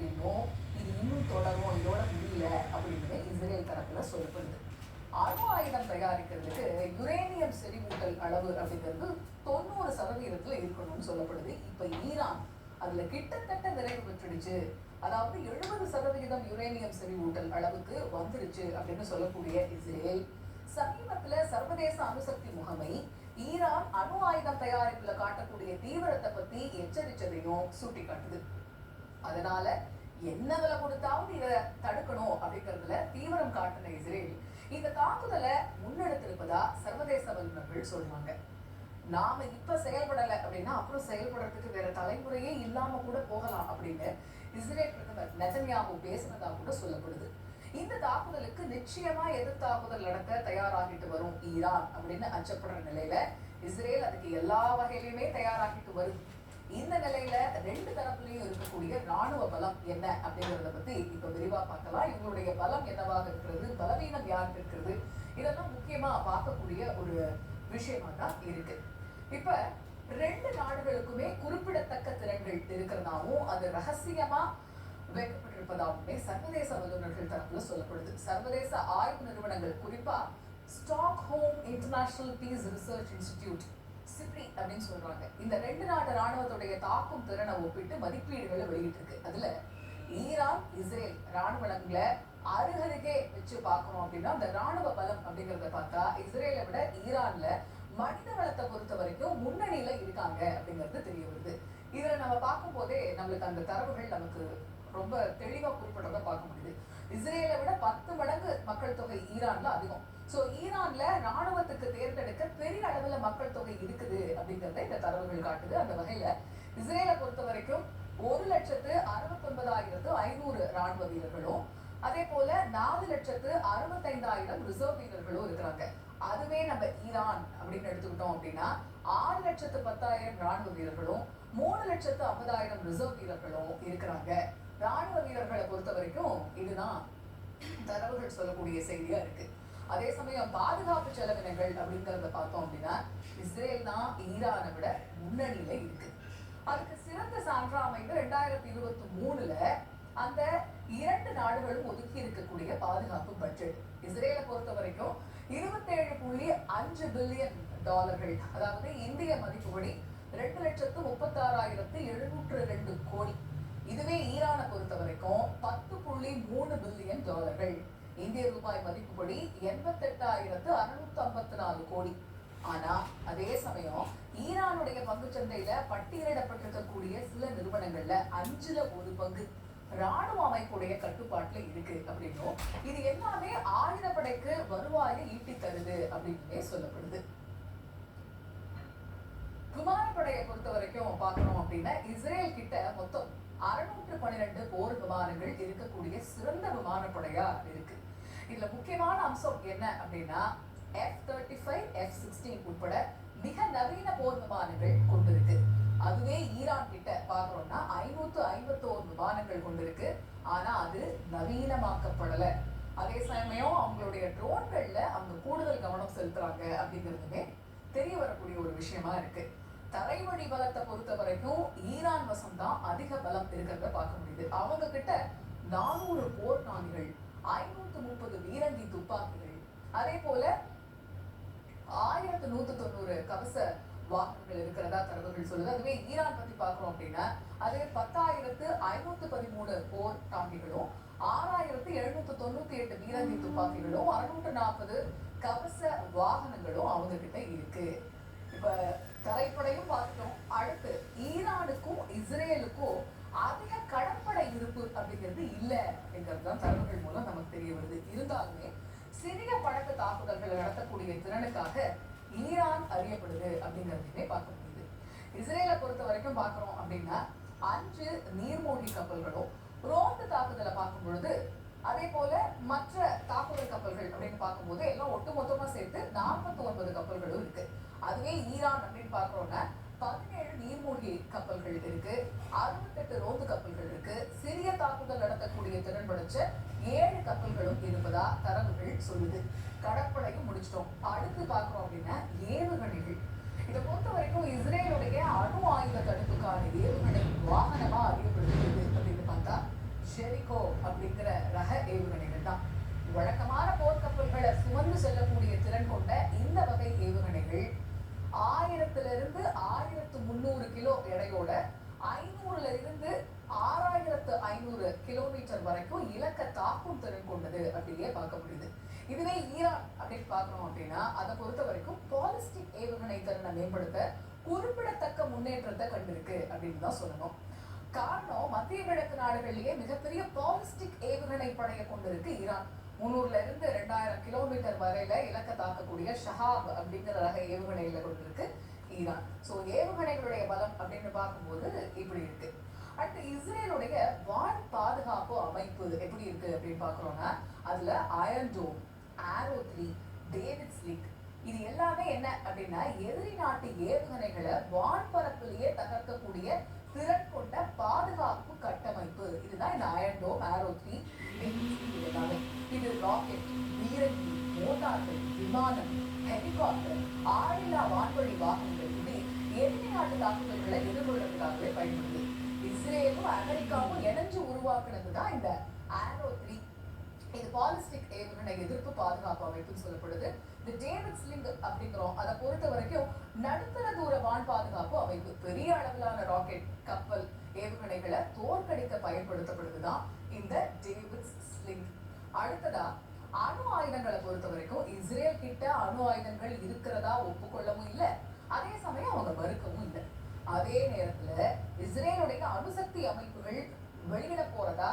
அப்படின்னும் இது இன்னும் தொடரும் இதோட முடியல அப்படின்னு இஸ்ரேல் தரப்புல சொல்லப்படுது. அணு ஆயுதம் தயாரிக்கிறதுக்கு யுரேனியம் செறிவூட்டல் அளவு அப்படிங்கிறது தொண்ணூறு சதவீதத்துல இருக்கணும்னு சொல்லப்படுது. இப்ப ஈரான் அதுல கிட்டத்தட்ட நிறைவு பெற்றுடுச்சு. அதாவது எழுபது சதவிகிதம் யுரேனியம் செறிவூட்டல் அளவுக்கு வந்துருச்சு அப்படின்னு சொல்லக்கூடிய இஸ்ரேல். சமீபத்துல சர்வதேச அணுசக்தி முகமை ஈரான் அணு ஆயுதம் தயாரிப்புல காட்டக்கூடிய தீவிரத்தை பத்தி எச்சரிச்சதையும் சுட்டிக்காட்டுது. அதனால என்ன விலை கொடுத்தாலும் இதை தடுக்கணும் அப்படிங்கறதுல தீவிரம் காட்டின இஸ்ரேல். இந்த தாக்குதலை முன்னெடுத்திருப்பதா சர்வதேச வல்லுநர்கள் சொல்றாங்க நாம இப்ப செயல்படலை அப்படின்னா அப்புறம் செயல்படுறதுக்கு வேற தலைமுறையே இல்லாம கூட போகலாம் அப்படின்னு இஸ்ரேல் பிரதமர் நெதன்யாகு பேசினதா கூட சொல்லப்படுது. இந்த தாக்குதலுக்கு நிச்சயமா எதிர் தாக்குதல் நடத்த தயாராகிட்டு வரும் ஈரான் அப்படின்னு அச்சப்படுற நிலையில இஸ்ரேல் அதுக்கு எல்லா வகையிலுமே தயாராகிட்டு வருது. நிலையில ரெண்டு தரப்புலயும் இருக்கக்கூடிய ராணுவ பலம் என்ன அப்படிங்கறத பத்தி இப்ப விரிவா பார்க்கலாம். இவங்களுடைய பலம் என்னவாக இருக்கிறது? பலவீனம் யாருக்கு இருக்கிறது இதெல்லாம் முக்கியமா பார்க்கக்கூடிய ஒரு விஷயமா தான் இருக்கு. இப்ப ரெண்டு நாடுகளுக்குமே குறிப்பிடத்தக்க திறன்கள் இருக்கிறதாவும் அது ரகசியமா வைக்கப்பட்டிருப்பதாகவுமே சர்வதேச வல்லுநர்கள் தரப்புல சொல்லப்படுது. சர்வதேச ஆய்வு நிறுவனங்கள் குறிப்பா Stockholm International Peace Research Institute SIPRI அப்படின்னு சொல்றாங்க. இந்த ரெண்டு நாட்டு ராணுவத்துடைய தாக்கும் திறனை ஒப்பிட்டு மதிப்பீடுகளை வெளியிட்டிருக்கு. அதுல ஈரான் இஸ்ரேல் ராணுவங்களை அருகருகே வச்சு பார்க்கணும் அப்படின்னா அந்த ராணுவ பலம் அப்படிங்கறத பார்த்தா இஸ்ரேலை விட ஈரான்ல மனித வளத்தை பொறுத்த வரைக்கும் முன்னணியில இருக்காங்க அப்படிங்கிறது தெரிய வருது. இதுல நம்ம பார்க்கும் போதே நம்மளுக்கு அந்த தரவுகள் நமக்கு ரொம்ப தெளிவா குறிப்பிடறத பார்க்க முடியுது. இஸ்ரேலை விட பத்து மடங்கு மக்கள் தொகை ஈரான்ல அதிகம். ஸோ ஈரான்ல ராணுவத்துக்கு தேர்ந்தெடுக்க பெரிய அளவுல மக்கள் தொகை இருக்குது அப்படிங்கறத இந்த தரவுகள் காட்டுது. அந்த வகையில இஸ்ரேலை பொறுத்த வரைக்கும் ஒரு லட்சத்து அறுபத்தொன்பதாயிரத்து ஐநூறு ராணுவ வீரர்களும் அதே போல நாலு லட்சத்து அறுபத்தைந்தாயிரம் ரிசர்வ் வீரர்களும் இருக்கிறாங்க. அதுவே நம்ம ஈரான் அப்படின்னு எடுத்துக்கிட்டோம் அப்படின்னா ஆறு லட்சத்து பத்தாயிரம் ராணுவ வீரர்களும் மூணு லட்சத்து ஐம்பதாயிரம் ரிசர்வ் வீரர்களும் இருக்கிறாங்க. ராணுவ வீரர்களை பொறுத்த வரைக்கும் இதுதான் தரவுகள் சொல்லக்கூடிய செய்தியா இருக்கு. அதே சமயம் பாதுகாப்பு செலவினங்கள் அப்படிங்கறத பார்த்தோம் அப்படின்னா இஸ்ரேல் தான் ஈரானை விட முன்னணியில இருக்கு. அதுக்கு சிறந்த சான்றா அமைந்து ரெண்டாயிரத்தி இருபத்தி மூணுல அந்த இரண்டு நாடுகளும் ஒதுக்கி இருக்கக்கூடிய பாதுகாப்பு பட்ஜெட் இஸ்ரேலை பொறுத்த வரைக்கும் இருபத்தேழு புள்ளி அஞ்சு பில்லியன் டாலர்கள் அதாவது இந்திய மதிப்புபடி ரெண்டு லட்சத்து முப்பத்தாறாயிரத்து எழுநூற்று ரெண்டு கோடி. இதுவே ஈரானை பொறுத்த வரைக்கும் பத்து புள்ளி மூணு பில்லியன் டாலர்கள் இந்திய ரூபாய் மதிப்புப்படி எண்பத்தெட்டாயிரத்து அறுநூத்தி ஐம்பத்தி நாலு கோடி. ஆனா அதே சமயம் ஈரானுடைய பங்கு சந்தையில பட்டியலிடப்பட்டிருக்கக்கூடிய சில நிறுவனங்கள்ல அஞ்சுல ஒரு பங்கு ராணுவ அமைப்புடைய கட்டுப்பாட்டுல இருக்கு அப்படின்னும். இது எல்லாமே ஆயுதப்படைக்கு வருவாயை ஈட்டி தருது அப்படின்னே சொல்லப்படுது. விமானப்படையை பொறுத்த வரைக்கும் பார்க்கணும் அப்படின்னா இஸ்ரேல் கிட்ட மொத்தம் அறுநூற்று பன்னிரெண்டு போர் விமானங்கள் இருக்கக்கூடிய சிறந்த விமானப்படையா இருக்கு. இதுல முக்கியமான அம்சம் என்ன அப்படின்னா F thirty five F sixteen உட்பட மிக நவீன போர் விமானங்கள் கொண்டிருக்கு. அதுவே ஈரான் கிட்ட பாக்குறோம்னா ஐநூத்து ஐம்பத்தோரு விமானங்கள் கொண்டிருக்கு. ஆனா அது நவீனமாக்கப்படல. அதே சமயம் அவங்களுடைய ட்ரோன்கள்ல அவங்க கூடுதல் கவனம் செலுத்துறாங்க அப்படிங்கிறதுமே தெரிய வரக்கூடிய ஒரு விஷயமா இருக்கு. தரைவழி பலத்தை பொறுத்த வரைக்கும் ஈரான் வசம் தான் அதிக பலம் இருக்கிறத பார்க்க முடியுது. அவங்க கிட்ட நானூறு போர் நாணிகள் ஐநூத்து முப்பது வீரங்கி துப்பாக்கிகள். அதே போல ஆயிரத்து நூத்து தொண்ணூறு கவச வாகனங்கள் இருக்கிறதா தரவுகள் சொல்லுது. அதுவே ஈரான் பத்தி பாக்குறோம் அப்படின்னா அதுவே பத்தாயிரத்து ஐநூத்து பதிமூணு போர் டாங்கிகளும் ஆறாயிரத்து எழுநூத்து தொண்ணூத்தி எட்டு வீரங்கி துப்பாக்கிகளும் அறுநூற்று நாற்பது கவச வாகனங்களும் அவங்க கிட்ட இருக்கு. இப்ப தரைப்படையும் பார்த்துட்டோம். அடுத்து ஈரானுக்கும் இஸ்ரேலுக்கும் அதிக கடற்படை இருப்பு அப்படிங்கிறது இல்லை அப்படிங்கிறது தான் தரவுகள் மூலம் நமக்கு தெரிய வருது. இருந்தாலுமே சிறிய படக்கு தாக்குதல்களை நடத்தக்கூடிய திறனுக்காக ஈரான் அறியப்படுது அப்படிங்கிறதையுமே பார்க்க முடியுது. இஸ்ரேலை பொறுத்த வரைக்கும் பார்க்குறோம் அப்படின்னா அஞ்சு நீர்மூழ்கி கப்பல்களும் ரோந்து தாக்குதலை பார்க்கும் பொழுது அதே போல மற்ற தாக்குதல் கப்பல்கள் அப்படின்னு பார்க்கும்போது எல்லாம் ஒட்டு மொத்தமா சேர்த்து நாற்பத்தி ஒன்பது கப்பல்களும் இருக்கு. அதுவே ஈரான் அப்படின்னு பார்க்கறோம்னா பதினேழு நீர்மூழ்கி கப்பல்கள் இருக்கு. அறுபத்தெட்டு ரோந்து கப்பல்கள் இருக்கு சிறிய தாக்குதல் நடத்தக்கூடிய திறன் படைச்ச ஏழு கப்பல்களும் இருப்பதா தரவுகள் சொல்லுது. கடற்படையும் முடிச்சிட்டோம். அடுத்து பார்க்குறோம் அப்படின்னா ஏவுகணைகள். இதை பொறுத்த வரைக்கும் இஸ்ரேலுடைய அணு ஆயுத தடுப்புக்கான ஏவுகணை வாகனமா அறியப்படுகிறது அப்படின்னு பார்த்தா சரிக்கோ அப்படிங்கிற ரக ஏவுகணைகள் தான். வழக்கமான போர்க்கப்பல்களை சுமந்து செல்லக்கூடிய திறன் கொண்ட இந்த வகை ஏவுகணைகள் ஆயிரத்துல இருந்து ஆயிரத்து முந்நூறு கிலோ எடையோட ஐநூறுல இருந்து ஆறாயிரத்து ஐநூறு கிலோமீட்டர் வரைக்கும் இலக்க தாக்கும் திறன் கொண்டது அப்படியே பார்க்க முடியுது. இதுவே ஈரான் அப்படின்னு பார்க்கணும் அப்படின்னா அதை பொறுத்த வரைக்கும் பாலிஸ்டிக் ஏவுகணை திறனை மேம்படுத்த குறிப்பிடத்தக்க முன்னேற்றத்தை கண்டிருக்கு அப்படின்னு தான் சொல்லணும். காரணம் மத்திய கிழக்கு நாடுகளிலேயே மிகப்பெரிய பாலிஸ்டிக் ஏவுகணை படையை கொண்டிருக்கு ஈரான். முந்நூறுல இருந்து ரெண்டாயிரம் கிலோமீட்டர் வரையில இலக்க தாக்கக்கூடிய ஷஹாப் அப்படிங்கிற ரக ஏவுகணையில கொண்டிருக்கு ஈரான். ஸோ ஏவுகணைகளுடைய பலம் அப்படின்னு பார்க்கும்போது இப்படி இருக்கு. அடுத்து இஸ்ரேலுடைய வான் பாதுகாப்பு அமைப்பு எப்படி இருக்கு அப்படின்னு பார்க்கறோம்னா அதுல Iron Dome Arrow three David Sling இது எல்லாமே என்ன அப்படின்னா எதிரி நாட்டு ஏவுகணைகளை வான்பரப்பிலேயே தகர்க்கக்கூடிய திறன் கொண்ட பாதுகாப்பு கட்டமைப்பு. இதுதான் இந்த அயன் டோம் ஆரோ த்ரீ எல்லாமே இது ராக்கெட் வீரங்கி மோட்டார்கள் விமானம் ஹெலிகாப்டர் ஆளில்லா வான்வழி வாகனங்கள் எதிரி நாட்டு தாக்குதல்களை எதிர்கொள்வதற்காகவே பயன்படுது. இஸ்ரேலும் அமெரிக்காவும் இணைஞ்சு உருவாக்குனது தான் இந்த ஆரோ த்ரீ இது பாலிஸ்டிக் ஏவுகணை எதிர்ப்பு பாதுகாப்பு அமைப்புன்னு சொல்லப்படுது. இந்த டேவிட் ஸ்லிங் அப்படிங்கிறோம். அதை பொறுத்த வரைக்கும் நடுத்தர தூர வான் பாதுகாப்பு அமைப்பு. பெரிய அளவிலான ராக்கெட் கப்பல் ஏவுகணைகளை தோற்கடிக்க பயன்படுத்தப்படுதுதான் இந்த டேவிட் ஸ்லிங் அடுத்ததா அணு ஆயுதங்களை பொறுத்த வரைக்கும் இஸ்ரேல் கிட்ட அணு ஆயுதங்கள் இருக்கிறதா ஒப்புக்கொள்ளவும் இல்லை. அதே சமயம் அவங்க மறுக்கவும் இல்லை. அதே நேரத்துல இஸ்ரேலுடைய அணுசக்தி அமைப்புகள் வெளியிட போறதா?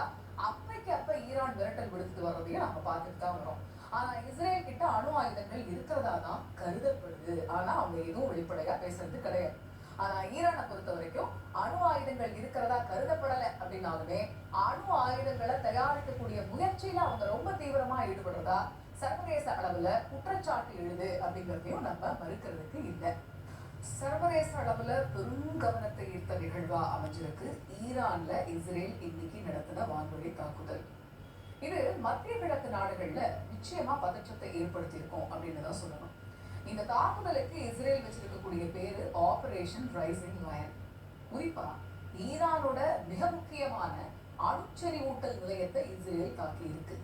அப்பைக்கு அப்ப ஈரான் மிரட்டல் விடுத்து வர்றதையும் நம்ம பார்த்துட்டு தான் வரோம் ஆனா இஸ்ரேல் கிட்ட அணு ஆயுதங்கள் இருக்கிறதா தான் கருதப்படுது. ஆனா அவங்க எதுவும் வெளிப்படையா பேசுறது கிடையாது. ஆனா ஈரானை பொறுத்த வரைக்கும் அணு ஆயுதங்கள் இருக்கிறதா கருதப்படல அப்படின்னாலுமே அணு ஆயுதங்களை தயாரிக்கக்கூடிய முயற்சியில அவங்க ரொம்ப தீவிரமா ஈடுபடுறதா சர்வதேச அளவுல குற்றச்சாட்டு எழுது அப்படிங்கிறதையும் நம்ம மறுக்கிறதுக்கு இல்லை. சர்வதேச அளவுல பெரும் கவனத்தை ஈர்த்த நிகழ்வா அமைஞ்சிருக்கு. ஈரான்ல இஸ்ரேல் இன்னைக்கு நடத்தின வான்வழி தாக்குதல். இது மத்திய கிழக்கு நாடுகள்ல நிச்சயமா பதற்றத்தை ஏற்படுத்தியிருக்கோம் அப்படின்னு தான் சொல்லணும். இந்த தாக்குதலுக்கு இஸ்ரேல் வச்சிருக்கக்கூடிய பேரு ஆபரேஷன் ரைசிங் லயன் குறிப்பா ஈரானோட மிக முக்கியமான அணுச்சரிவூட்டல் நிலையத்தை இஸ்ரேல் தாக்கி இருக்கு